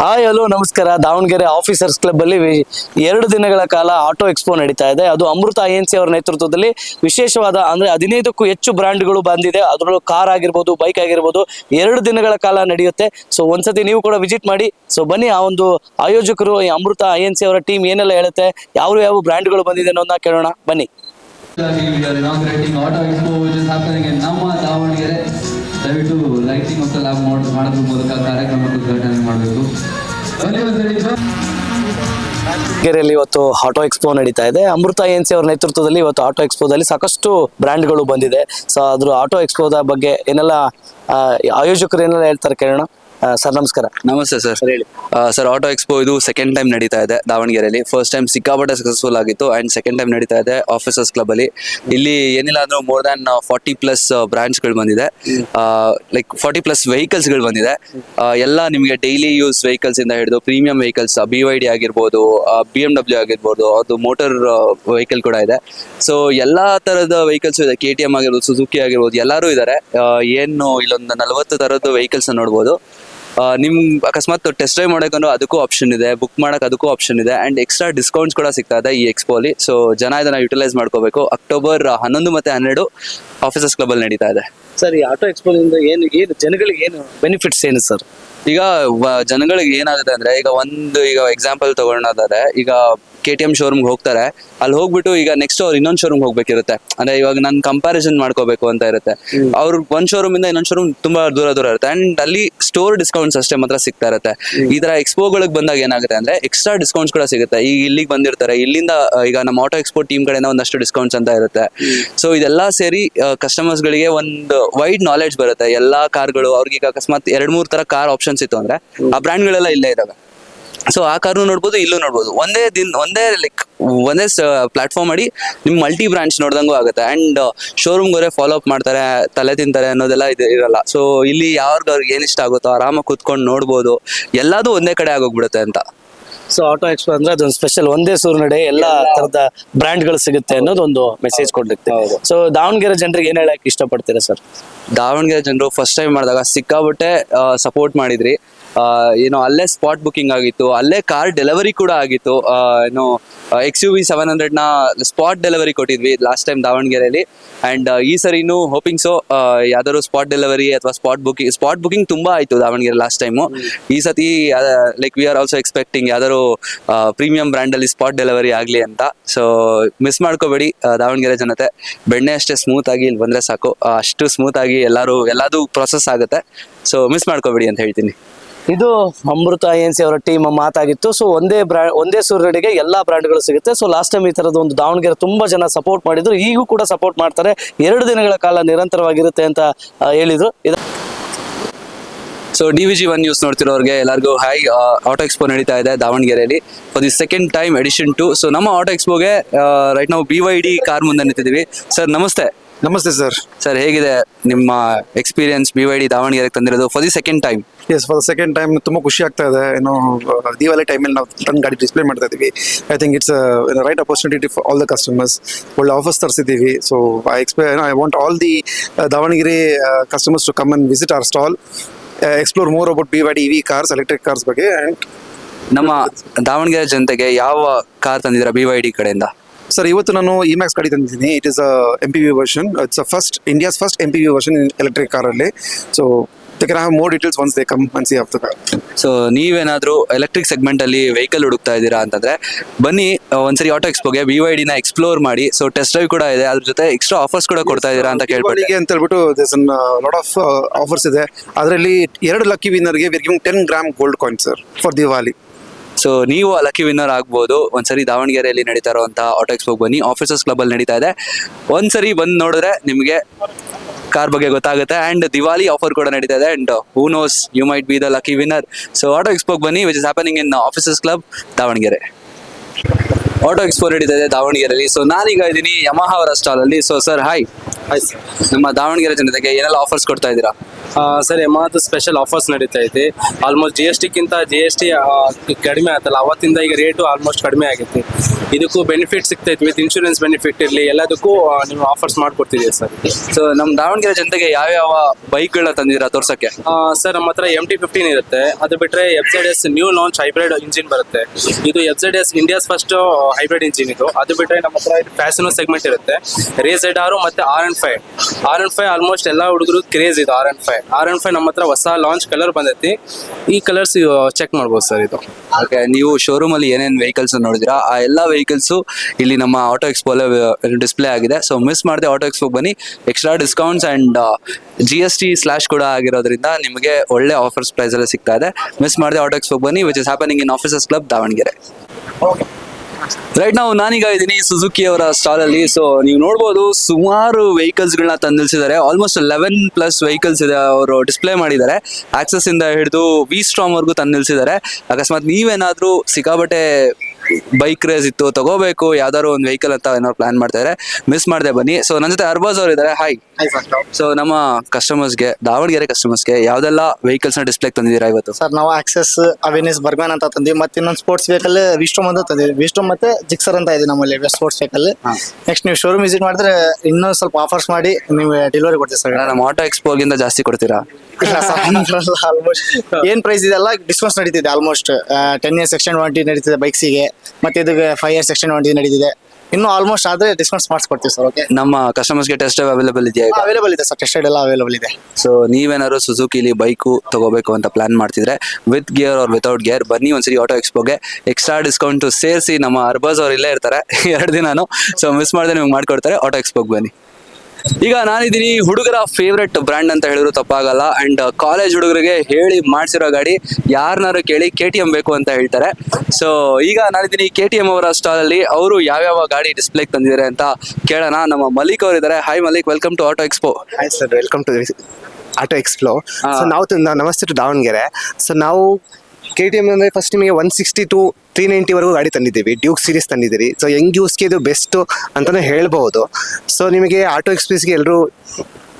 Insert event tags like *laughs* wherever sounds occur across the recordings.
Hi hello ನಮಸ್ಕಾರ. Davanagere officers club ಅಲ್ಲಿ ಎರಡು ದಿನಗಳ ಕಾಲ ಆಟೋ ಎಕ್ಸ್ಪೋ ನಡೀತಾ ಇದೆ. ಅದು ಅಮೃತ ಏಜೆನ್ಸಿ ಅವರ ನೇತೃತ್ವದಲ್ಲಿ ವಿಶೇಷವಾದ, ಅಂದ್ರೆ ಹದಿನೈದಕ್ಕೂ ಹೆಚ್ಚು ಬ್ರ್ಯಾಂಡ್ಗಳು ಬಂದಿದೆ. ಅದರಲ್ಲೂ ಕಾರ್ ಆಗಿರ್ಬೋದು ಬೈಕ್ ಆಗಿರ್ಬೋದು, ಎರಡು ದಿನಗಳ ಕಾಲ ನಡೆಯುತ್ತೆ. ಸೊ ಒಂದ್ಸತಿ ನೀವು ಕೂಡ ವಿಸಿಟ್ ಮಾಡಿ. ಸೊ ಬನ್ನಿ, ಆ ಒಂದು ಆಯೋಜಕರು, ಈ ಅಮೃತ ಐ ಎನ್ ಸಿ ಅವರ ಟೀಮ್ ಏನೆಲ್ಲ ಹೇಳುತ್ತೆ ಯಾವ ಯಾವ ಬ್ರ್ಯಾಂಡ್ಗಳು ಬಂದಿದೆ ಅನ್ನೋದನ್ನ ಕೇಳೋಣ. ಬನ್ನಿ. ದಯವಿಟ್ಟು ಲೈಟಿಂಗ್ ಮತ್ತು ಲ್ಯಾಬ್ ಮಾಡೋದ್ರ ಮೂಲಕ ಕಾರ್ಯಕ್ರಮ ಉದ್ಘಾಟನೆ ಮಾಡಬೇಕು. ಕೆರೆಯಲ್ಲಿ ಇವತ್ತು ಆಟೋ ಎಕ್ಸ್ಪೋ ನಡೀತಾ ಇದೆ. ಅಮೃತ ಏನ್ಸಿ ಅವರ ನೇತೃತ್ವದಲ್ಲಿ ಇವತ್ತು ಆಟೋ ಎಕ್ಸ್ಪೋದಲ್ಲಿ ಸಾಕಷ್ಟು ಬ್ರ್ಯಾಂಡ್ಗಳು ಬಂದಿದೆ. ಸೊ ಅದ್ರ ಆಟೋ ಎಕ್ಸ್ಪೋದ ಬಗ್ಗೆ ಏನೆಲ್ಲ ಆಯೋಜಕರು ಏನೆಲ್ಲ ಹೇಳ್ತಾರೆ ಕೇಳೋಣ? ಸರ್ ನಮಸ್ಕಾರ. ನಮಸ್ತೆ ಸರ್. ಸರ್ ಹೇಳಿ. ಸರ್ ಆಟೋ ಎಕ್ಸ್ಪೋ ಇದು ಸೆಕೆಂಡ್ ಟೈಮ್ ನಡೀತಾ ಇದೆ ದಾವಣಗೆರೆಯಲ್ಲಿ. ಫಸ್ಟ್ ಟೈಮ್ ಸಿಕ್ಕಾಪಟ್ಟೆ ಸಕ್ಸಸ್ಫುಲ್ ಆಗಿತ್ತು ಅಂಡ್ ಸೆಕೆಂಡ್ ಟೈಮ್ ನಡೀತಾ ಇದೆ ಆಫೀಸರ್ಸ್ ಕ್ಲಬ್ ಅಲ್ಲಿ. ಇಲ್ಲಿ ಏನಿಲ್ಲ ಅಂದ್ರೆ ಮೋರ್ ದ್ಯಾನ್ ಫಾರ್ಟಿ ಪ್ಲಸ್ ಬ್ರಾಂಚ್ಗಳು ಬಂದಿದೆ. ಲೈಕ್ ಫಾರ್ಟಿ ಪ್ಲಸ್ ವೆಹಿಕಲ್ಸ್ಗಳು ಬಂದಿದೆ. ಎಲ್ಲ ನಿಮಗೆ ಡೈಲಿ ಯೂಸ್ ವೆಹಿಕಲ್ಸ್ ಇಂದ ಹಿಡಿದು premium vehicles B Y D ಆಗಿರ್ಬೋದು ಬಿ ಎಂ ಡಬ್ಲ್ಯೂ ಆಗಿರ್ಬೋದು ಅದು ಮೋಟರ್ ವೆಹಿಕಲ್ ಕೂಡ ಇದೆ. ಸೊ ಎಲ್ಲಾ ತರದ ವೆಹಿಕಲ್ಸ್ ಇದೆ. ಕೆ ಟಿ ಎಂ ಆಗಿರ್ಬೋದು ಸುಜುಕಿ ಆಗಿರ್ಬೋದು ಎಲ್ಲರೂ ಇದ್ದಾರೆ ಏನು ಇಲ್ಲೊಂದು ನಲವತ್ತು ತರದ್ದು ವೆಹಿಕಲ್ಸ್ ನೋಡ್ಬೋದು. ಆ, ನಿಮ್ ಅಕಸ್ಮಾತ್ ಟೆಸ್ಟ್ ಡ್ರೈವ್ ಮಾಡೋಕಂದ್ರೆ ಅದಕ್ಕೂ ಆಪ್ಷನ್ ಇದೆ ಬುಕ್ ಮಾಡಕ್ ಅದಕ್ಕೂ ಆಪ್ಷನ್ ಇದೆ ಅಂಡ್ ಎಕ್ಸ್ಟ್ರಾ ಡಿಸ್ಕೌಂಟ್ಸ್ ಕೂಡ ಸಿಗ್ತಾ ಇದೆ ಈ ಎಕ್ಸ್ಪೋ ಅಲ್ಲಿ. ಸೊ ಜನ ಇದನ್ನ ಯುಟಿಲೈಸ್ ಮಾಡ್ಕೋಬೇಕು. ಅಕ್ಟೋಬರ್ ಹನ್ನೊಂದು ಮತ್ತೆ ಹನ್ನೆರಡು ಆಫೀಸರ್ಸ್ ಕ್ಲಬ್ ಅಲ್ಲಿ ನಡೀತಾ ಇದೆ. ಸರ್ ಈ ಆಟೋ ಎಕ್ಸ್ಪೋದಿಂದ ಏನು ಏನು ಜನಗಳಿಗೆ ಏನು ಬೆನಿಫಿಟ್ಸ್ ಏನು ಸರ್? ಈಗ ವ- ಜನಗಳಿಗೆ ಏನಾಗುತ್ತೆ ಅಂದ್ರೆ ಈಗ ಒಂದು ಈಗ ಎಕ್ಸಾಂಪಲ್ ತಗೊಳ್ಳೋದಾದ್ರೆ ಈಗ ಕೆ ಟಿ ಎಂ ಶೋರೂಮ್ಗೆ ಹೋಗ್ತಾರೆ. ಅಲ್ಲಿ ಹೋಗ್ಬಿಟ್ಟು ಈಗ ನೆಕ್ಸ್ಟ್ ಅವ್ರು ಇನ್ನೊಂದು ಶೋರೂಮ್ ಹೋಗ್ಬೇಕಿರುತ್ತೆ. ಅಂದ್ರೆ ಇವಾಗ ನಾನು ಕಂಪ್ಯಾರಿಸನ್ ಮಾಡ್ಕೋಬೇಕು ಅಂತ ಇರುತ್ತೆ. ಅವ್ರು ಒಂದ್ ಶೋರೂಮ್ ಇಂದ ಇನ್ನೊಂದ್ ಶೋರೂಮ್ ತುಂಬಾ ದೂರ ದೂರ ಇರುತ್ತೆ. ಅಂಡ್ ಅಲ್ಲಿ ಸ್ಟೋರ್ ಡಿಸ್ಕೌಂಟ್ಸ್ ಅಷ್ಟೇ ಮಾತ್ರ ಸಿಗ್ತಾ ಇರುತ್ತೆ. ಈ ತರ ಎಕ್ಸ್ಪೋಗಳಿಗೆ ಬಂದಾಗ ಏನಾಗುತ್ತೆ ಅಂದ್ರೆ ಎಕ್ಸ್ಟ್ರಾ ಡಿಸ್ಕೌಂಟ್ಸ್ ಕೂಡ ಸಿಗುತ್ತೆ. ಈಗ ಇಲ್ಲಿಗೆ ಬಂದಿರ್ತಾರೆ. ಇಲ್ಲಿಂದ ಈಗ ನಮ್ಮ ಆಟೋ ಎಕ್ಸ್ಪೋರ್ಟ್ ಟೀಮ್ ಕಡೆಯಿಂದ ಒಂದಷ್ಟು ಡಿಸ್ಕೌಂಟ್ಸ್ ಅಂತ ಇರುತ್ತೆ. ಸೊ ಇದೆಲ್ಲ ಸೇರಿ ಕಸ್ಟಮರ್ಸ್ ಗಳಿಗೆ ಒಂದು ವೈಡ್ ನಾಲೆಡ್ಜ್ ಬರುತ್ತೆ. ಎಲ್ಲಾ ಕಾರ್ಗಳು ಅವ್ರಿಗೆ ಈಗ ಅಕಸ್ಮಾತ್ ಎರಡ್ ಮೂರ್ ತರ ಕಾರ್ ಆಪ್ಷನ್ಸ್ ಇತ್ತು ಅಂದ್ರೆ ಆ ಬ್ರ್ಯಾಂಡ್ಗಳೆಲ್ಲ ಇಲ್ಲೇ ಇದಾವೆ. ಸೊ ಆ ಕಾರ್ನು ನೋಡ್ಬೋದು ಇಲ್ಲೂ ನೋಡ್ಬೋದು. ಒಂದೇ ದಿನ ಒಂದೇ ಲೈಕ್ ಒಂದೇ ಪ್ಲಾಟ್ಫಾರ್ಮ್ ಮಾಡಿ ನಿಮ್ ಮಲ್ಟಿ ಬ್ರಾಂಚ್ ನೋಡ್ದಂಗೂ ಆಗುತ್ತೆ. ಅಂಡ್ ಶೋರೂಮ್ ಅವರೇ ಫಾಲೋ ಅಪ್ ಮಾಡ್ತಾರೆ ತಲೆ ತಿಂತಾರೆ ಅನ್ನೋದೆಲ್ಲ ಇದು ಇರಲ್ಲ. ಸೊ ಇಲ್ಲಿ ಯಾವ್ರಿಗೆ ಅವ್ರಿಗೆ ಏನ್ ಇಷ್ಟ ಆಗುತ್ತೋ ಆರಾಮಾಗಿ ಕುತ್ಕೊಂಡು ನೋಡ್ಬೋದು. ಎಲ್ಲದೂ ಒಂದೇ ಕಡೆ ಆಗೋಗ್ಬಿಡುತ್ತೆ ಅಂತ. ಸೊ ಆಟೋ ಎಕ್ಸ್ಪೋ ಅಂದ್ರೆ ಅದೊಂದು ಸ್ಪೆಷಲ್ ಒಂದೇ ಸೂರ್ನಡೆ ಎಲ್ಲ ತರದ ಬ್ರ್ಯಾಂಡ್ಗಳು ಸಿಗುತ್ತೆ ಅನ್ನೋದು ಒಂದು ಮೆಸೇಜ್ ಕೊಡ್ಲಿಕ್ಕೆ. ಸೊ ದಾವಣಗೆರೆ ಜನರಿಗೆ ಏನ್ ಹೇಳಕ್ ಇಷ್ಟಪಡ್ತೀರಾ ಸರ್ ದಾವಣಗೆರೆ ಜನರು ಫಸ್ಟ್ ಟೈಮ್ ಮಾಡಿದಾಗ ಸಿಕ್ಕಾಬಟ್ಟೆ ಸಪೋರ್ಟ್ ಮಾಡಿದ್ರಿ. ಏನು ಅಲ್ಲೇ ಸ್ಪಾಟ್ ಬುಕಿಂಗ್ ಆಗಿತ್ತು, ಅಲ್ಲೇ ಕಾರ್ ಡೆಲಿವರಿ ಕೂಡ ಆಗಿತ್ತು. ಏನು ಎಕ್ಸ್ ಯು ವಿ ಸೆವೆನ್ ಹಂಡ್ರೆಡ್ನ ಸ್ಪಾಟ್ ಡೆಲಿವರಿ ಕೊಟ್ಟಿದ್ವಿ ಲಾಸ್ಟ್ ಟೈಮ್ ದಾವಣಗೆರೆಯಲ್ಲಿ ಅಂಡ್ ಈ ಸರಿನು ಹೋಪಿಂಗ್ ಸೊ ಯಾವ್ದಾದ್ರು ಸ್ಪಾಟ್ ಡೆಲಿವರಿ ಅಥವಾ ಸ್ಪಾಟ್ ಬುಕಿಂಗ್ ಸ್ಪಾಟ್ ಬುಕಿಂಗ್ ತುಂಬಾ ಆಯ್ತು ದಾವಣಗೆರೆ ಲಾಸ್ಟ್ ಟೈಮು ಈ ಸತಿ like we are also expecting ಯಾವ್ದಾದ್ರು ಪ್ರೀಮಿಯಂ ಬ್ರ್ಯಾಂಡ್ ಅಲ್ಲಿ ಸ್ಪಾಟ್ ಡೆಲಿವರಿ ಆಗಲಿ ಅಂತ. ಸೊ ಮಿಸ್ ಮಾಡ್ಕೋಬೇಡಿ ದಾವಣಗೆರೆ ಜನತೆ. ಬೆಣ್ಣೆ ಅಷ್ಟೇ ಸ್ಮೂತ್ ಆಗಿ ಇಲ್ಲಿ ಬಂದ್ರೆ ಸಾಕು. ಅಷ್ಟು ಸ್ಮೂತ್ ಆಗಿ ಎಲ್ಲರೂ, ಎಲ್ಲದೂ ಪ್ರೊಸೆಸ್ ಆಗುತ್ತೆ. ಸೊ ಮಿಸ್ ಮಾಡ್ಕೋಬೇಡಿ ಅಂತ ಹೇಳ್ತೀನಿ. ಇದು ಅಮೃತ ಎನ್ ಸಿ ಅವರ ಟೀಮ್ ಮಾತಾಗಿತ್ತು. ಸೊ ಒಂದೇ ಬ್ರಾಂಡ್ ಒಂದೇ ಸೂರ್ಯಡಿಗೆ ಎಲ್ಲಾ ಬ್ರ್ಯಾಂಡ್ಗಳು ಸಿಗುತ್ತೆ. ಸೊ ಲಾಸ್ಟ್ ಟೈಮ್ ಈ ತರದ ಒಂದು ದಾವಣಗೆರೆ ತುಂಬಾ ಜನ ಸಪೋರ್ಟ್ ಮಾಡಿದ್ರು. ಈಗೂ ಕೂಡ ಸಪೋರ್ಟ್ ಮಾಡ್ತಾರೆ. ಎರಡು ದಿನಗಳ ಕಾಲ ನಿರಂತರವಾಗಿರುತ್ತೆ ಅಂತ ಹೇಳಿದ್ರು. ಇದು so D V G one news ನೋಡ್ತಿರೋರಿಗೆ ಎಲ್ಲರಿಗೂ ಹೈ ಆಟೋ ಎಕ್ಸ್ಪೋ ನಡೀತಾ ಇದೆ ದಾವಣಗೆರೆಯಲ್ಲಿ for the second time edition two so ನಮ್ಮ ಆಟೋ ಎಕ್ಸ್ಪೋಗೆ ರೈಟ್ ನಾವು ಬಿ ವೈ ಡಿ ಕಾರ್ ಮುಂದೆ ನಿಂತಿದ್ದೀವಿ. ಸರ್ ನಮಸ್ತೆ. ನಮಸ್ತೆ ಸರ್ ಸರ್ ಹೇಗಿದೆ ನಿಮ್ಮ ಎಕ್ಸ್ಪೀರಿಯನ್ಸ್ ಬಿ ವೈ ಡಿ ದಾವಣಗೆರೆಗೆ ತಂದಿರೋದು? For the second time yes for second time ತುಂಬ ಖುಷಿ ಆಗ್ತಾ ಇದೆ. ಏನು ದೀವಾಲಿ ದಿವಾಲಿ ಟೈಮಲ್ಲಿ ನಾವು ನನ್ನ ಗಾಡಿ ಡಿಸ್ಪ್ಲೇ ಮಾಡ್ತಾ ಇದ್ದೀವಿ. I think it's right opportunity for all the customers ಒಳ್ಳೆ offers ತರಿಸಿದ್ದೀವಿ. So I expect I want all the Davanagere customers to come and visit our stall explore more about B Wadi EV cars electric cars ಬಗ್ಗೆ and ನಮ್ಮ ದಾವಣಗೆರೆ ಜನತೆಗೆ ಯಾವ car ತಂದಿದ್ದೀರಾ B Y D ಕಡೆಯಿಂದ? Sir ಇವತ್ತು ನಾನು E Max ಗಾಡಿ ತಂದಿದ್ದೀನಿ. It is M P V version it's a first India's first M P V version electric ಕಾರಲ್ಲಿ so they can have more details once they come ಮನ್ಸಿ ಆಗ್ತದೆ so ನೀವೇನಾದ್ರೂ electric segment ಅಲ್ಲಿ vehicle ಹುಡುಕ್ತಾ ಇದ್ದೀರಾ ಅಂತಂದ್ರೆ ಬನ್ನಿ ಆ, ಒಂದ್ಸರಿ ಆಟೋ ಎಕ್ಸ್ಪೋಗೆ ವಿ ವೈ ಡಿನ ಎಕ್ಸ್ಪ್ಲೋರ್ ಮಾಡಿ ಸೊ ಟೆಸ್ಟ್ ಡ್ರೈವ್ ಕೂಡ ಇದೆ ಅದ್ರ ಜೊತೆ ಎಕ್ಸ್ಟ್ರಾ ಆಫರ್ಸ್ ಕೂಡ ಕೊಡ್ತಾ ಇದ್ದೀರಾ ಅಂತ ಕೇಳ್ಪಟ್ಟೆ. ದೀಪಾವಳಿಗೆ ಅಂತ ಹೇಳ್ಬಿಟ್ಟು ದಿಸ್ ಲಾಟ್ ಆಫ್ ಆಫರ್ಸ್ ಇದೆ. ಅದರಲ್ಲಿ ಎರಡು lucky ವಿನ್ನರ್ಗೆ we're giving ten gram gold coin sir for Diwali so ನೀವು ಲಕ್ಕಿ ವಿನ್ನರ್ ಆಗ್ಬೋದು. ಒಂದ್ಸರಿ ದಾವಣಗೆರೆಯಲ್ಲಿ ನಡೀತಾ ಇರುವಂತಹ ಆಟೋ ಎಕ್ಸ್ಪೋ ಬನ್ನಿ. ಆಫೀಸರ್ಸ್ ಕ್ಲಬ್ ಅಲ್ಲಿ ನಡೀತಾ ಇದೆ. ಒಂದ್ಸರಿ ಬಂದು ನೋಡಿದ್ರೆ ನಿಮಗೆ ಕಾರ್ ಬಗ್ಗೆ ಗೊತ್ತಾಗುತ್ತೆ. ಅಂಡ್ ದಿವಾಲಿ ಆಫರ್ ಕೂಡ ನಡೀತಾ ಇದೆ and who knows you might be the lucky winner so auto ಎಕ್ಸ್ಪೋಗೆ ಬನ್ನಿ which is happening in officers club Davanagere. Auto expo ನಡೀತಾ ಇದೆ ದಾವಣಗೆರೆಯಲ್ಲಿ ಸೊ ನಾನೀಗ ಇದ್ದೀನಿ ಯಮಹ ಅವರ ಸ್ಟಾಲ್ ಅಲ್ಲಿ. ಸೊ ಸರ್ ಹಾಯ್ ನಮ್ಮ ದಾವಣಗೆರೆ ಜನತೆಗೆ ಏನೆಲ್ಲ ಆಫರ್ಸ್ ಕೊಡ್ತಾ ಇದ್ದೀರಾ? ಸರ್ ಎಮಾತ್ ಸ್ಪೆಷಲ್ ಆಫರ್ಸ್ ನಡೀತಾ ಇದೆ. ಆಲ್ಮೋಸ್ಟ್ ಜಿ ಎಸ್ ಟಿಗಿಂತ ಜಿ ಎಸ್ ಟಿ ಕಡಿಮೆ ಆಯ್ತಲ್ಲ ಅವತ್ತಿಂದ ಈಗ ರೇಟು ಆಲ್ಮೋಸ್ಟ್ ಕಡಿಮೆ ಆಗುತ್ತೆ ಇದಕ್ಕೂ ಬೆನಿಫಿಟ್ ಸಿಗ್ತೈತೆ ವಿತ್ ಇನ್ಶೂರೆನ್ಸ್ ಬೆನಿಫಿಟ್ ಇರಲಿ ಎಲ್ಲದಕ್ಕೂ ನೀವು ಆಫರ್ಸ್ ಮಾಡ್ಕೊಡ್ತಿದ್ದೀವಿ ಸರ್. ಸೊ ನಮ್ಮ ದಾವಣಗೆರೆ ಜನತೆಗೆ ಯಾವ್ಯಾವ ಬೈಕ್ಗಳನ್ನ ತಂದಿದ್ದೀರಾ ತೋರ್ಸಕ್ಕೆ? ಸರ್ ನಮ್ಮ ಹತ್ರ ಎಂ ಟಿ ಫಿಫ್ಟೀನ್ ಇರುತ್ತೆ. ಅದು ಬಿಟ್ಟರೆ F Z S new launch hybrid engine ಬರುತ್ತೆ. ಇದು F Z S India's first hybrid engine ಇದು. ಅದು ಬಿಟ್ಟರೆ ನಮ್ಮ ಹತ್ರ ಫ್ಯಾಷನ್ ಸೆಗ್ಮೆಂಟ್ ಇರುತ್ತೆ. ರೇ ಎಡ್ ಆರು ಮತ್ತೆ R and five R and five almost ಎಲ್ಲ ಹುಡುಗರು ಕ್ರೇಜ್ ಇದು R and five R and five ನಮ್ಮ ಹತ್ರ ಹೊಸ ಲಾಂಚ್ ಕಲರ್ ಬಂದೈತಿ. ಈ ಕಲರ್ಸ್ ಚೆಕ್ ಮಾಡ್ಬೋದು ಸರ್ ಇದು. ಓಕೆ ನೀವು ಶೋರೂಮ್ ಅಲ್ಲಿ ಏನೇನ್ ವೆಹಿಕಲ್ಸ್ ನೋಡಿದಿರಾ ಆ ಎಲ್ಲಾ ವೆಹಿಕಲ್ಸ್ ಇಲ್ಲಿ ನಮ್ಮ ಆಟೋ ಎಕ್ಸ್ಪೋ ಡಿಸ್ಪ್ಲೇ ಆಗಿದೆ. ಸೊ ಮಿಸ್ ಮಾಡದೆ ಆಟೋ ಎಕ್ಸ್ಪೋ ಬನ್ನಿ. Extra discounts and G S T slash ಕೂಡ ಆಗಿರೋದ್ರಿಂದ ನಿಮಗೆ ಒಳ್ಳೆ ಆಫರ್ಸ್ ಪ್ರೈಸ್ ಎಲ್ಲ ಸಿಗ್ತಾ ಇದೆ. ಮಿಸ್ ಮಾಡದೆ ಆಟೋ ಎಕ್ಸ್ಪೋ ಬನ್ನಿ which is happening in officers club Davanagere. Right ನಾವು ನಾನೀಗ ಇದ್ದೀನಿ ಸುಜುಕಿ ಅವರ ಸ್ಟಾಲ್ ಅಲ್ಲಿ. ಸೊ ನೀವು ನೋಡ್ಬೋದು, ಸುಮಾರು ವೆಹಿಕಲ್ಸ್ ಗಳನ್ನ ತಂದಿಲ್ಸಿದ್ದಾರೆ. ಆಲ್ಮೋಸ್ಟ್ ಲೆವೆನ್ ಪ್ಲಸ್ ವೆಹಿಕಲ್ಸ್ ಇದೆ ಅವರು ಡಿಸ್ಪ್ಲೇ ಮಾಡಿದ್ದಾರೆ. ಆಕ್ಸಸ್ ಇಂದ ಹಿಡಿದು ವಿ ಸ್ಟ್ರಾಮ್ ವರ್ಗೂ ತಂದಿಲ್ಸಿದ್ದಾರೆ. ಅಕಸ್ಮಾತ್ ನೀವೇನಾದ್ರೂ ಸಿಕ್ಕಾಬಟ್ಟೆ ಬೈಕ್ ರೇಸ್ ಇತ್ತು ತಗೋಬೇಕು ಯಾವ್ದಾದ್ರು ಒಂದು ವೆಹಿಕಲ್ ಅಂತ ಏನೋ ಪ್ಲಾನ್ ಮಾಡ್ತಾ ಇದ್ದಾರೆ ಮಿಸ್ ಮಾಡ್ದೆ ಬನ್ನಿ. ಸೊ ನನ್ನ ಜೊತೆ ಅರ್ಬಾಜ್ ಅವರು ಇದ್ದಾರೆ ಹಾಯ್ ಸೊ ನಮ್ಮ ಕಸ್ಟಮರ್ಸ್ಗೆ ದಾವಣಗೆರೆ ಕಸ್ಟಮರ್ಸ್ಗೆ ಯಾವ್ದೆಲ್ಲ ವೆಹಿಕಲ್ಸ್ನ ಡಿಸ್ಪ್ಲೇ ತಂದಿದ್ದೀರಾ ಇವತ್ತು? ಸರ್ ನಾವು ಆಕ್ಸೆಸ್ ಅವೇನೆಸ್ ಬರ್ಮ್ಯಾನ್ ಅಂತ ತಂದಿವಿ. ಮತ್ತೆ ಇನ್ನೊಂದು ಸ್ಪೋರ್ಟ್ಸ್ ವೆಹಿಕಲ್ ವಿಸ್ಟೋಮ್ ಅಂತ ತಂದಿವಿ. ವಿಸ್ಟೋಮ್ ಮತ್ತೆ ಜಿಕ್ಸರ್ ಅಂತ ಇದೆ ನಮ್ಮಲ್ಲಿ ಸ್ಪೋರ್ಟ್ಸ್ ವೆಹಿಕಲ್ ನೆಕ್ಸ್ಟ್ ನೀವು ಶೋರೂಮ್ ವಿಸಿಟ್ ಮಾಡಿದ್ರೆ ಇನ್ನೂ ಸ್ವಲ್ಪ ಆಫರ್ಸ್ ಮಾಡಿ ನೀವು ಡೆಲಿವರಿ ಕೊಡ್ತೀವಿ ಸರ್ ನಮ್ಮ ಆಟೋ ಎಕ್ಸ್ಪೋಗಿಂತ ಜಾಸ್ತಿ ಕೊಡ್ತೀರಾ? ಆಲ್ಮೋಸ್ಟ್ ಏನ್ ಪ್ರೈಸ್ ಇದೆಲ್ಲ ಡಿಸ್ಕೌಂಟ್ಸ್ ನಡೀತಿದೆ almost ten years extend warranty ನಡೀತಿದೆ ಬೈಕ್ಸಿಗೆ ಮತ್ತೆ ಇದಕ್ಕೆ ಫೈವ್ ಇಯರ್ಸ್ ಎಕ್ಸ್ಟೆಂಡ್ ವಾರಂಟಿ ನಡೀತಿದೆ. ಇನ್ನು ಆಲ್ಮೋಸ್ಟ್ ಆದ್ರೆ ಡಿಸ್ಕೌಂಟ್ಸ್ ಮಾಡಿಸ್ಕೊಡ್ತೀವಿ ಸರ್ ಓಕೆ ನಮ್ಮ ಕಸ್ಟಮರ್ಸ್ಗೆ ಟೆಸ್ಟ್ ಅವೈಲೇಬಲ್ ಇದೆಯಾ ಈಗ? ಅವೈಲೇಬಲ್ ಇದೆ ಸರ್ ಟೆಸ್ಟೆಡ್ ಎಲ್ಲ ಅವೈಲೇಬಲ್ ಇದೆ. ಸೊ ನೀವೇನಾದ್ರು ಸುಜುಕಿಲಿ ಬೈಕು ತಗೋಬೇಕು ಅಂತ ಪ್ಲಾನ್ ಮಾಡ್ತಿದ್ರೆ with gear or without gear ಬನ್ನಿ ಒಂದ್ಸರಿ ಆಟೋ ಎಕ್ಸ್ಪೋಗೆ ಎಕ್ಸ್ಟ್ರಾ ಡಿಸ್ಕೌಂಟ್ ಸೇರಿಸಿ ನಮ್ಮ ಅರ್ಬಾಜ್ ಅವ್ರು ಇಲ್ಲೇ ಇರ್ತಾರೆ. *laughs* ಎರಡು ದಿನಾನು. ಸೊ ಮಿಸ್ ಮಾಡಿದ್ರೆ ನಿಮ್ಗೆ ಮಾಡ್ಕೊಡ್ತಾರೆ ಆಟೋ ಎಕ್ಸ್ಪೋಗೆ ಬನ್ನಿ. ಈಗ ನಾನಿದ್ದೀನಿ ಹುಡುಗರ ಫೇವ್ರೆಟ್ ಬ್ರ್ಯಾಂಡ್ ಅಂತ ಹೇಳಿದ್ರು ತಪ್ಪಾಗಲ್ಲ. ಅಂಡ್ ಕಾಲೇಜ್ ಹುಡುಗರಿಗೆ ಹೇಳಿ ಮಾಡಿಸಿರೋ ಗಾಡಿ ಯಾರನ್ನಾರು ಕೇಳಿ ಕೆ ಟಿ ಎಂ ಬೇಕು ಅಂತ ಹೇಳ್ತಾರೆ. ಸೊ ಈಗ ನಾನಿದ್ದೀನಿ ಕೆ ಟಿ ಎಂ ಅವರ ಸ್ಟಾಲ್ ಅಲ್ಲಿ ಅವರು ಯಾವ್ಯಾವ ಗಾಡಿ ಡಿಸ್ಪ್ಲೇ ತಂದಿದ್ದಾರೆ ಅಂತ ಕೇಳೋಣ. ನಮ್ಮ ಮಲಿಕ್ ಅವರು ಇದ್ದಾರೆ. Hi Malik welcome to auto expo hi sir welcome to auto expo. So ನಾವು ನಮಸ್ತೆ ಟು ದಾವಣಗೆರೆ. ಸೊ ನಾವು ಕೆ ಟಿ ಎಂ ಅಂದರೆ ಫಸ್ಟ್ ನಿಮಗೆ ಒನ್ ಸಿಕ್ಸ್ಟಿ ಟು ತ್ರೀ ನೈಂಟಿವರೆಗೂ ಗಾಡಿ ತಂದಿದ್ದೀವಿ. ಡ್ಯೂಕ್ ಸೀರೀಸ್ ತಂದಿದ್ದೀರಿ. ಸೊ ಯಂಗ್ ಯೂಸ್ಗೆ ಇದು ಬೆಸ್ಟು ಅಂತಲೇ ಹೇಳ್ಬೋದು ಸೊ ನಿಮಗೆ ಆಟೋ ಎಕ್ಸ್ಪ್ರೆಸ್ಗೆ ಎಲ್ಲರೂ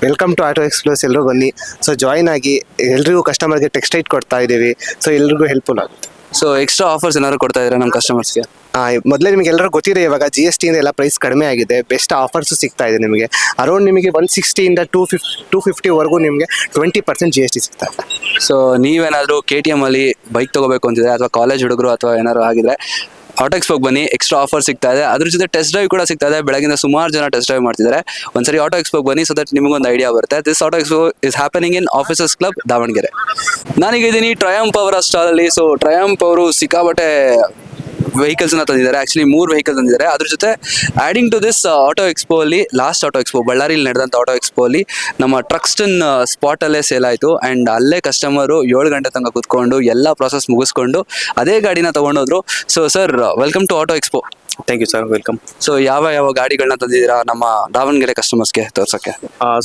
ವೆಲ್ಕಮ್ ಟು ಆಟೋ ಎಕ್ಸ್ಪ್ರೆಸ್ ಎಲ್ಲರೂ ಬನ್ನಿ. ಸೊ ಜಾಯಿನ್ ಆಗಿ ಎಲ್ರಿಗೂ ಕಸ್ಟಮರ್ಗೆ ಟೆಕ್ಸ್ಟೈಟ್ ಕೊಡ್ತಾ ಇದ್ದೀವಿ. ಸೊ ಎಲ್ರಿಗೂ ಹೆಲ್ಪ್ಫುಲ್ ಆಗುತ್ತೆ. ಸೊ ಎಕ್ಸ್ಟ್ರಾ ಆಫರ್ಸ್ ಏನಾದ್ರು ಕೊಡ್ತಾ ಇದ್ದಾರೆ ನಮ್ಮ ಕಸ್ಟಮರ್ಸ್ಗೆ ಮೊದಲೇ ನಿಮಗೆ ಎಲ್ಲರೂ ಗೊತ್ತಿದೆ, ಇವಾಗ ಜಿ ಎಸ್ ಟಿಯಿಂದ ಎಲ್ಲ ಪ್ರೈಸ್ ಕಡಿಮೆ ಆಗಿದೆ. ಬೆಸ್ಟ್ ಆಫರ್ಸು ಸಿಗ್ತಾ ಇದೆ ನಿಮಗೆ. ಅರೌಂಡ್ ನಿಮಗೆ ಒನ್ ಸಿಕ್ಸ್ಟಿಯಿಂದ ಟೂ ಫಿಫ್ ಟೂ ಫಿಫ್ಟಿವರೆಗೂ ನಿಮಗೆ twenty percent G S T ಸಿಗ್ತಾ ಸೊ ನೀವೇನಾದರೂ ಕೆ ಟಿ ಎಂ ಅಲ್ಲಿ ಬೈಕ್ ತಗೋಬೇಕು ಅಂತಿದ್ರೆ, ಅಥವಾ ಕಾಲೇಜ್ ಹುಡುಗರು ಅಥವಾ ಏನಾದ್ರು ಆಗಿದ್ರೆ ಆಟೋ ಎಕ್ಸ್ಪೋಗೆ ಬನ್ನಿ ಎಕ್ಸ್ಟ್ರಾ ಆಫರ್ ಸಿಗ್ತಾ ಇದೆ. ಅದ್ರ ಜೊತೆ ಟೆಸ್ಟ್ ಡ್ರೈವ್ ಕೂಡ ಸಿಗ್ತಾ ಇದೆ. ಬೆಳಗಿನ ಸುಮಾರು ಜನ ಟೆಸ್ಟ್ ಡ್ರೈವ್ ಮಾಡ್ತಿದ್ದಾರೆ. ಒಂದ್ಸರಿ ಆಟೋ ಎಕ್ಸ್ಪೋಗೆ ಬನ್ನಿ ಸೊ ದಟ್ ನಿಮಗೊಂದು ಐಡಿಯಾ ಬರುತ್ತೆ. This auto expo is happening in officers club Davanagere. ನಾನೀಗ ಇದ್ದೀನಿ ಟ್ರಯಾಂಪ್ ಅವರ ಸ್ಟಾಲಲ್ಲಿ ಸೊ ಟ್ರಯಾಂಪ್ ಅವರು ಸಿಕ್ಕಾಬಟ್ಟೆ ವೆಹಿಕಲ್ಸ್ನ ತಂದಿದ್ದಾರೆ. ಆಕ್ಚುಲಿ ಮೂರು ವೆಹಿಕಲ್ ತಂದಿದ್ದಾರೆ. ಅದ್ರ ಜೊತೆ adding to this auto expo ಅಲ್ಲಿ ಲಾಸ್ಟ್ ಆಟೋ ಎಕ್ಸ್ಪೋ ಬಳ್ಳಾರಿಲಿ ನಡೆದಂತ ಆಟೋ ಎಕ್ಸ್ಪೋ ಅಲ್ಲಿ ನಮ್ಮ ಟ್ರಕ್ಸ್ಟನ್ ಸ್ಪಾಟ್ ಅಲ್ಲೇ ಸೇಲ್ ಆಯ್ತು. ಅಂಡ್ ಅಲ್ಲೇ ಕಸ್ಟಮರು ಏಳು ಗಂಟೆ ತನಕ ಕುತ್ಕೊಂಡು ಎಲ್ಲ ಪ್ರಾಸೆಸ್ ಮುಗಿಸ್ಕೊಂಡು ಅದೇ ಗಾಡಿನ ತಗೊಂಡೋದ್ರು. So sir welcome to auto expo thank you sir welcome so ಯಾವ ಯಾವ ಗಾಡಿಗಳನ್ನ ತಂದಿದ್ದೀರಾ? ನಮ್ಮ ದಾವಣಗೆರೆ ಕಸ್ಟಮರ್ಸ್ಗೆ ತೋರ್ಸೋಕ್ಕೆ.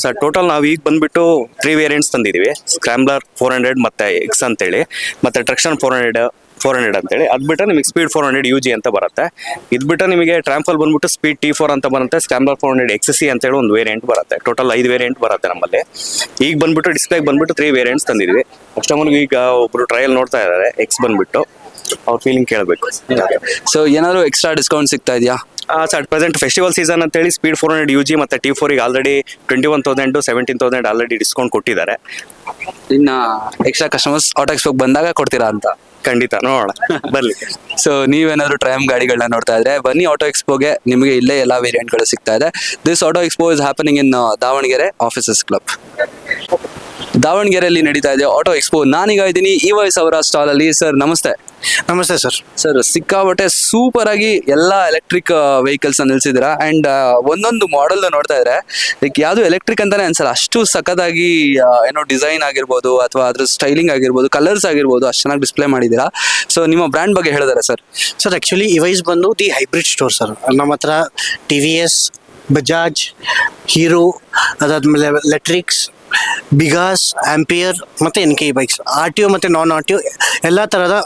ಸರ್ ಟೋಟಲ್ ನಾವು ಈಗ ಬಂದ್ಬಿಟ್ಟು ತ್ರೀ ವೇರಿಯಂಟ್ಸ್ ತಂದಿದ್ದೀವಿ. ಸ್ಕ್ರಾಂಬ್ಲರ್ ಫೋರ್ ಹಂಡ್ರೆಡ್ ಮತ್ತು ಎಕ್ಸ್ ಅಂತೇಳಿ. ಮತ್ತು traction four hundred four hundred ಅಂತೇಳಿ. ಅದು ಬಿಟ್ಟರೆ ನಿಮಗೆ speed four hundred U G ಅಂತ ಬರುತ್ತೆ. ಇದು ಬಿಟ್ಟರೆ ನಿಮಗೆ ಟ್ರಾಂಪಲ್ ಬಂದ್ಬಿಟ್ಟು ಸ್ಪೀಡ್ ಟಿ ಫೋರ್ ಅಂತ ಬರುತ್ತೆ Scrambler four hundred X C ಅಂತೇಳಿ ಒಂದು ವೇರಿಯಂಟ್ ಬರುತ್ತೆ. ಟೋಟಲ್ ಐದು ವೇರಿಯಂಟ್ ಬರುತ್ತೆ ನಮ್ಮಲ್ಲಿ. ಈಗ ಬಂದ್ಬಿಟ್ಟು ಡಿಸ್ಪ್ಲೇಗೆ ಬಂದ್ಬಿಟ್ಟು ತ್ರೀ ವೇರಿಯಂಟ್ಸ್ ತಂದಿದ್ವಿ. ಕಸ್ಟಮರ್ಗೆ ಈಗ ಒಬ್ರು ಟ್ರಯಲ್ ನೋಡ್ತಾ ಇದ್ದಾರೆ ಎಕ್ಸ್ ಬಂದ್ಬಿಟ್ಟು. ಅವ್ರ ಫೀಲಿಂಗ್ ಕೇಳಬೇಕು. ಸೊ ಏನಾದ್ರು ಎಕ್ಸ್ಟ್ರಾ ಡಿಸ್ಕೌಂಟ್ ಸಿಗ್ತಾ ಇದೆಯಾ? ಸರ್ ಪ್ರೆಸೆಂಟ್ ಫೆಸ್ಟಿವಲ್ ಸೀಸನ್ ಅಂತೇಳಿ Speed four hundred U G ಮತ್ತು T ಫೋರಿಗೆ already twenty one thousand seventeen thousand already discount ಕೊಟ್ಟಿದ್ದಾರೆ. ಇನ್ನು ಎಕ್ಸ್ಟ್ರಾ ಕಸ್ಟಮರ್ಸ್ ಆಟೋ ಎಕ್ಸ್ಪೋಗೆ ಬಂದಾಗ ಕೊಡ್ತೀರಾ ಅಂತ? ಖಂಡಿತ, ನೋಡೋಣ, ಬರ್ಲಿ. ಸೊ ನೀವೇನಾದ್ರು ಟ್ರೈಮ್ ಗಾಡಿಗಳನ್ನ ನೋಡ್ತಾ ಇದ್ರೆ, ಬನ್ನಿ ಆಟೋ ಎಕ್ಸ್ಪೋಗೆ ನಿಮಗೆ ಇಲ್ಲೇ ಎಲ್ಲ ವೇರಿಯಂಟ್ಗಳು ಸಿಗ್ತಾ ಇದೆ. This auto expo is happening in Davanagere offices club ದಾವಣಗೆರೆಯಲ್ಲಿ ನಡೀತಾ ಇದೆ ಆಟೋ ಎಕ್ಸ್ಪೋ ನಾನೀಗ ಇದ್ದೀನಿ ಈ ವಯಸ್ ಅವರ ಸ್ಟಾಲ್ ಅಲ್ಲಿ. ಸರ್ ನಮಸ್ತೆ. ನಮಸ್ತೆ ಸರ್ ಸರ್ ಸಿಕ್ಕಾಬಟ್ಟೆ ಸೂಪರ್ ಆಗಿ ಎಲ್ಲಾ ಎಲೆಕ್ಟ್ರಿಕ್ ವೆಹಿಕಲ್ಸ್ ನಿಲ್ಸಿದ್ದೀರಾ? ಅಂಡ್ ಒಂದೊಂದು ಮಾಡೆಲ್ ನೋಡ್ತಾ ಇದ್ರೆ ಲೈಕ್ ಯಾವುದು ಎಲೆಕ್ಟ್ರಿಕ್ ಅಂತಾನೆ ಅನ್ಸಲ್ಲ. ಅಷ್ಟು ಸಖತ್ತಾಗಿ ಏನೋ ಡಿಸೈನ್ ಆಗಿರ್ಬೋದು ಅಥವಾ ಅದ್ರ ಸ್ಟೈಲಿಂಗ್ ಆಗಿರ್ಬೋದು ಕಲರ್ಸ್ ಆಗಿರ್ಬೋದು ಅಷ್ಟು ಚೆನ್ನಾಗಿ ಡಿಸ್ಪ್ಲೇ ಮಾಡಿದ್ದೀರಾ? ಸೊ ನಿಮ್ಮ ಬ್ರ್ಯಾಂಡ್ ಬಗ್ಗೆ ಹೇಳಿದಾರೆ ಸರ್ ಸರ್ ಆ್ಯಕ್ಚುಲಿ ಇವೈಸ್ ಬಂದು ದಿ ಹೈಬ್ರಿಡ್ ಸ್ಟೋರ್ ಸರ್ ನಮ್ಮ ಹತ್ರ T V S Bajaj Hero ಅದಾದ್ಮೇಲೆ ಎಲೆಕ್ಟ್ರಿಕ್ಸ್ ಬಿಗಾಸ್ ಆಂಪಿಯರ್ ಮತ್ತು N K bikes. R T O ಮತ್ತು ನಾನ್ ಆರ್ ಟಿ ಒ ಎಲ್ಲ ಥರದ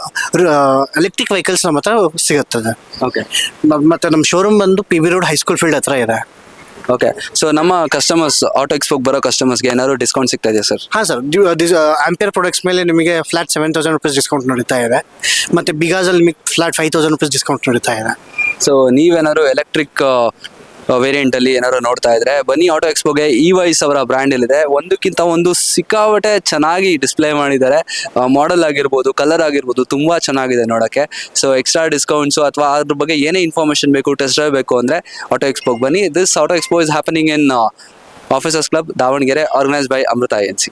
ಎಲೆಕ್ಟ್ರಿಕ್ ವೆಹಿಕಲ್ಸ್ ನಮ್ಮ ಹತ್ರ ಸಿಗುತ್ತದೆ. ಓಕೆ ಮತ್ತು ನಮ್ಮ ಶೋರೂಮ್ ಬಂದು P B road high school field ಹತ್ರ ಇದೆ. ಓಕೆ ಸೊ ನಮ್ಮ ಕಸ್ಟಮರ್ಸ್ ಆಟೋ ಎಕ್ಸ್ಪೋಗೆ ಬರೋ ಕಸ್ಟಮರ್ಸ್ಗೆ ಏನಾದ್ರು ಡಿಸ್ಕೌಂಟ್ ಸಿಗ್ತಾ ಇದೆಯಾ ಸರ್ ಹಾಂ ಸರ್ ಆಂಪಿಯರ್ ಪ್ರಾಡಕ್ಟ್ಸ್ ಮೇಲೆ ನಿಮಗೆ flat seven thousand rupees discount ನಡೀತಾ ಇದೆ. ಮತ್ತು ಬಿಗಾಸಲ್ಲಿ ನಿಮಗೆ flat five thousand rupees discount ನಡೀತಾ ಇದೆ. ಸೊ ನೀವೇನಾದ್ರು ಎಲೆಕ್ಟ್ರಿಕ್ ವೇರಿಯಂಟ್ ಅಲ್ಲಿ ಏನಾದ್ರು ನೋಡ್ತಾ ಇದ್ರೆ, ಬನ್ನಿ ಆಟೋ ಎಕ್ಸ್ಪೋಗೆ ಇ ವೈಸ್ ಅವರ ಬ್ರ್ಯಾಂಡ್ ಇದೆ ಒಂದಕ್ಕಿಂತ ಒಂದು ಸಿಕ್ಕಾಪಟ್ಟೆ ಚೆನ್ನಾಗಿ ಡಿಸ್ಪ್ಲೇ ಮಾಡಿದ್ದಾರೆ. ಮಾಡೆಲ್ ಆಗಿರ್ಬೋದು ಕಲರ್ ಆಗಿರ್ಬೋದು, ತುಂಬಾ ಚೆನ್ನಾಗಿದೆ ನೋಡಕ್ಕೆ. ಸೊ ಎಕ್ಸ್ಟ್ರಾ ಡಿಸ್ಕೌಂಟ್ಸ್ ಅಥವಾ ಅದ್ರ ಬಗ್ಗೆ ಏನೇ ಇನ್ಫಾರ್ಮೇಶನ್ ಬೇಕು ಟೆಸ್ಟ್ ಡ್ರೈವ್ ಬೇಕು ಅಂದ್ರೆ ಆಟೋ ಎಕ್ಸ್ಪೋಗೆ ಬನ್ನಿ. This auto expo is happening in officers club Davanagere organise by Amrita N C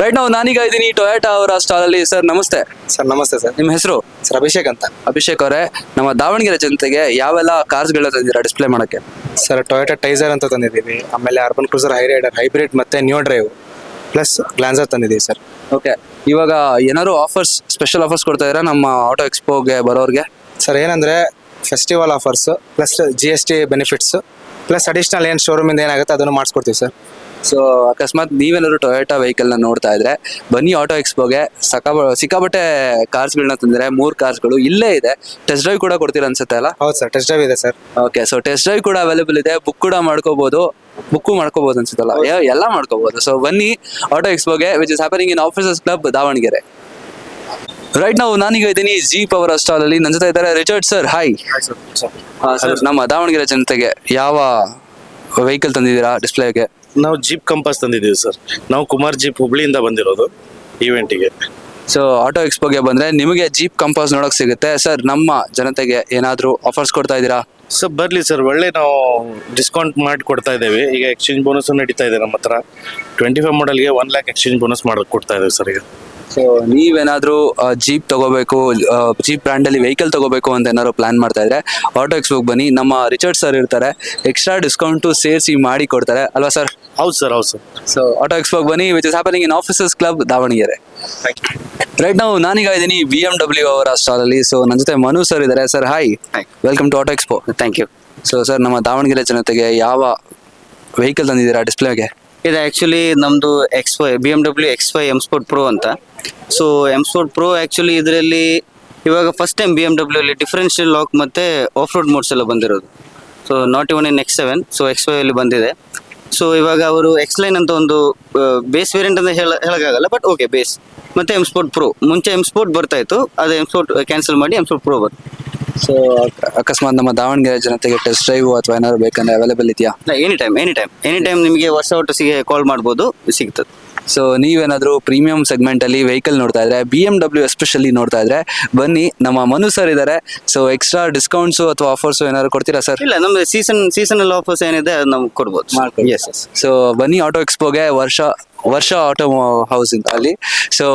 right ನಾವು ನಾನೀಗ ಇದ್ದೀನಿ ಟೊಯಾಟಾ ಅವರ ಸ್ಟಾಲ್ ಅಲ್ಲಿ. ಸರ್ ನಮಸ್ತೆ. ಸರ್ ನಮಸ್ತೆ ಸರ್ ನಿಮ್ಮ ಹೆಸರು? ಸರ್ ಅಭಿಷೇಕ್ ಅಂತ. ಅಭಿಷೇಕ್ ಅವರೇ ನಮ್ಮ ದಾವಣಗೆರೆ ಜನತೆಗೆ ಯಾವೆಲ್ಲ ಕಾರ್ಸ್ಗಳನ್ನ ತಂದಿದ್ದೀರಾ ಡಿಸ್ಪ್ಲೇ ಮಾಡಕ್ಕೆ? ಸರ್ ಟೊಯೋಟಾ ಟೈಸರ್ ಅಂತ ತಂದಿದ್ದೀವಿ. ಆಮೇಲೆ urban cruiser Hyryder hybrid ಮತ್ತೆ ನ್ಯೂ ಡ್ರೈವ್ ಪ್ಲಸ್ ಗ್ಲಾನ್ಸರ್ ತಂದಿದ್ದೀವಿ ಸರ್ ಓಕೆ ಇವಾಗ ಏನಾದ್ರು ಆಫರ್ಸ್ ಸ್ಪೆಷಲ್ ಆಫರ್ಸ್ ಕೊಡ್ತಾ ಇದ್ದೀರಾ ನಮ್ಮ ಆಟೋ ಎಕ್ಸ್ಪೋಗೆ ಬರೋರ್ಗೆ? ಸರ್ ಏನಂದ್ರೆ festival offers plus G S T benefits plus additional ಏನು ಶೋರೂಮಿಂದ ಏನಾಗುತ್ತೆ ಅದನ್ನು ಮಾಡಿಸ್ಕೊಡ್ತೀವಿ ಸರ್ ಸೊ ಅಕಸ್ಮಾತ್ ನೀವೇನಾದ್ರು ಟೊಯೋಟಾ ವೆಹಿಕಲ್ನ ನೋಡ್ತಾ ಇದ್ರೆ ಬನ್ನಿ ಆಟೋ ಎಕ್ಸ್ಪೋಗೆ ಸಕ ಸಿಕ್ಕಾಪಟ್ಟೆ ಕಾರ್ಸ್ಗಳನ್ನ ತಂದಿದ್ದಾರೆ ಮೂರು ಕಾರ್ಸ್ಗಳು ಇಲ್ಲೇ ಇದೆ. ಟೆಸ್ಟ್ ಡ್ರೈವ್ ಕೂಡ ಕೊಡ್ತೀರಾ ಅನ್ಸುತ್ತೆ ಅಲ್ಲ? ಹೌದು ಸರ್ ಟೆಸ್ಟ್ ಡ್ರೈವ್ ಇದೆ sir. Okay so test drive ಕೂಡ ಅವೈಲೇಬಲ್ ಇದೆ. ಬುಕ್ ಕೂಡ ಮಾಡ್ಕೋಬಹುದು ಬುಕ್ ಮಾಡ್ಕೋಬಹುದು ಅನ್ಸುತ್ತಲ್ಲ? ಯಾ- ಎಲ್ಲ ಮಾಡ್ಕೋಬಹುದು ಸೊ ಬನ್ನಿ auto ಎಕ್ಸ್ಪೋಗೆ which is happening in officers club Davanagere. Right ನಾವು ನಾನೀಗ ಇದ್ದೀನಿ ಜಿ ಪವರ್ ಸ್ಟಾಲ್ ಅಲ್ಲಿ. ನನ್ನ ಜೊತೆ ಇದ್ದಾರೆ ರಿಚರ್ಡ್ ಸರ್ ಹಾಯ್ ಸರ್ ನಮ್ಮ ದಾವಣಗೆರೆ ಜನತೆಗೆ ಯಾವ ವೆಹಿಕಲ್ ತಂದಿದ್ದೀರಾ ಡಿಸ್ಪ್ಲೇಗೆ ನಾವು ಜೀಪ್ ಕಂಪಾಸ್ ತಂದಿದ್ದೀವಿ ಸರ್. ನಾವು ಕುಮಾರ್ ಜೀಪ್ ಹುಬ್ಳಿಯಿಂದ ಬಂದಿರೋದು ಈವೆಂಟಿಗೆ ಸೊ ಆಟೋ ಎಕ್ಸ್ಪೋಗೆ ಬಂದ್ರೆ ನಿಮಗೆ ಜೀಪ್ ಕಂಪಾಸ್ ನೋಡೋಕೆ ಸಿಗುತ್ತೆ. ಸರ್ ನಮ್ಮ ಜನತೆಗೆ ಏನಾದರೂ ಆಫರ್ಸ್ ಕೊಡ್ತಾ ಇದ್ದೀರಾ? ಸರ್ ಬರಲಿ ಸರ್. ಒಳ್ಳೆ ನಾವು ಡಿಸ್ಕೌಂಟ್ ಮಾಡಿ ಕೊಡ್ತಾ ಇದ್ದೇವೆ. ಈಗ ಎಕ್ಸ್ಚೇಂಜ್ ಬೋನಸ್ ನಡೀತಾ ಇದೆ ನಮ್ಮ ಹತ್ರ. ಟ್ವೆಂಟಿ ಫೈವ್ ಮಾಡಲ್ಗೆ ಒನ್ ಲ್ಯಾಕ್ ಎಕ್ಸ್ಚೇಂಜ್ ಬೋನಸ್ ಮಾಡಿ ಕೊಡ್ತಾ ಇದ್ದೇವೆ ಸರ್ ಈಗ. ಸೊ ನೀವೇನಾದ್ರೂ ಜೀಪ್ ತಗೋಬೇಕು ಜೀಪ್ ಬ್ರ್ಯಾಂಡ್ ಅಲ್ಲಿ ವೆಹಿಕಲ್ ತಗೋಬೇಕು ಅಂತ ಏನಾದ್ರು ಪ್ಲಾನ್ ಮಾಡ್ತಾ ಇದ್ರೆ ಆಟೋ ಎಕ್ಸ್ಪೋಗೆ ಬನ್ನಿ. ನಮ್ಮ ರಿಚರ್ಡ್ ಸರ್ ಇರ್ತಾರೆ. ಎಕ್ಸ್ಟ್ರಾ ಡಿಸ್ಕೌಂಟು ಸೇರಿಸಿ ಮಾಡಿ ಕೊಡ್ತಾರೆ. ಅಲ್ವಾ ಸರ್ ಹೌದು ಸರ್ ಹೌದು ಸರ್ ಸೊ ಆಟೋ ಎಕ್ಸ್ಪೋಗೆ ಬನ್ನಿ which is happening in offices club Davanagere. Right ನಾವು ನಾನೀಗ ಇದ್ದೀನಿ ಬಿ ಎಂ ಡಬ್ಲ್ಯೂ ಅವರ ಸ್ಟಾಲ್ ಅಲ್ಲಿ. ಸೊ ನನ್ನ ಜೊತೆ ಮನು ಸರ್ ಇದ್ದಾರೆ. Sir hi welcome to auto expo thank you so sir ನಮ್ಮ ದಾವಣಗೆರೆ ಜನತೆಗೆ ಯಾವ ವೆಹಿಕಲ್ ತಂದಿದ್ದೀರಾ ಡಿಸ್ಪ್ಲೇಗೆ ಇದು ಆ್ಯಕ್ಚುಲಿ ನಮ್ಮದು X Y B M W X Y M sport pro ಅಂತ. So M sport pro actually ಇದರಲ್ಲಿ ಇವಾಗ ಫಸ್ಟ್ ಟೈಮ್ ಬಿ ಎಂ ಅಲ್ಲಿ differential lock ಮತ್ತು ಆಫ್ ರೋಡ್ ಮೋಡ್ಸ್ ಎಲ್ಲ ಬಂದಿರೋದು. So not even in X seven so X Y ಅಲ್ಲಿ ಬಂದಿದೆ. So ಇವಾಗ ಅವರು ಎಕ್ಸ್ ಲೈನ್ ಅಂತ ಒಂದು ಬೇಸ್ ವೇರಿಯಂಟ್ ಅಂತ ಹೇಳ, ಹೇಳೋಕ್ಕಾಗಲ್ಲ ಬಟ್ ಓಕೆ ಬೇಸ್ ಮತ್ತು ಎಂ ಸ್ಪೋರ್ಟ್ ಪ್ರೋ ಮುಂಚೆ ಎಂ ಸ್ಪೋರ್ಟ್ ಬರ್ತಾ ಇತ್ತು, ಅದು ಎಂ ಸ್ಪೋರ್ಟ್ ಕ್ಯಾನ್ಸಲ್ ಮಾಡಿ ಎಂ ಸ್ಪೋರ್ಟ್ ಪ್ರೋ ಬಂತು. ಸೊ ಅಕಸ್ಮಾತ್ ನಮ್ಮ ದಾವಣಗೆರೆ ಜನತೆಗೆ ಟೆಸ್ಟ್ ಡ್ರೈವ್ ಅಥವಾ ಏನಾದ್ರು ಬೇಕಂದ್ರೆ ಅವೈಲೇಬಲ್ ಇದೆಯಾ? Any time any time any time ನಿಮಗೆ ವರ್ಷ ಒಟ್ಟಿಗೆ ಕಾಲ್ ಮಾಡ್ಬೋದು ಸಿಗ್ತದೆ. ಸೊ ನೀವೇನಾದ್ರೂ ಪ್ರೀಮಿಯಂ ಸೆಗ್ಮೆಂಟ್ ಅಲ್ಲಿ ವೆಹಿಕಲ್ ನೋಡ್ತಾ ಇದ್ರೆ ಬಿ ಎಂ ಡಬ್ಲ್ಯೂ ಎಸ್ಪೆಷಲಿ ನೋಡ್ತಾ ಇದ್ರೆ ಬನ್ನಿ ನಮ್ಮ ಮನು ಸರ್ ಇದ್ದಾರೆ ಸೊ ಎಕ್ಸ್ಟ್ರಾ ಡಿಸ್ಕೌಂಟ್ಸ್ ಅಥವಾ ಆಫರ್ಸ್ ಏನಾದ್ರು ಕೊಡ್ತೀರಾ ಸರ್ ಇಲ್ಲ ನಮ್ದು ಸೀಸನ್ ಸೀಸನಲ್ ಆಫರ್ಸ್ ಏನಿದೆ ಅದು ನಮ್ಗೆ ಕೊಡ್ಬೋದು. ಎಸ್ ಎಸ್ ಸೊ ಬನ್ನಿ ಆಟೋ ಎಕ್ಸ್ಪೋಗೆ ವರ್ಷ ವರ್ಷ ಆಟೋ ಹೌಸ್ ಅಲ್ಲಿ. ಸೊ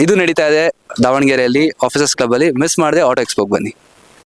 ಇದು ನಡೀತಾ ಇದೆ ದಾವಣಗೆರೆಯಲ್ಲಿ ಆಫೀಸರ್ಸ್ ಕ್ಲಬ್ ಅಲ್ಲಿ ಮಿಸ್ ಮಾಡದೆ ಆಟೋ ಎಕ್ಸ್ಪೋಗೆ ಬನ್ನಿ.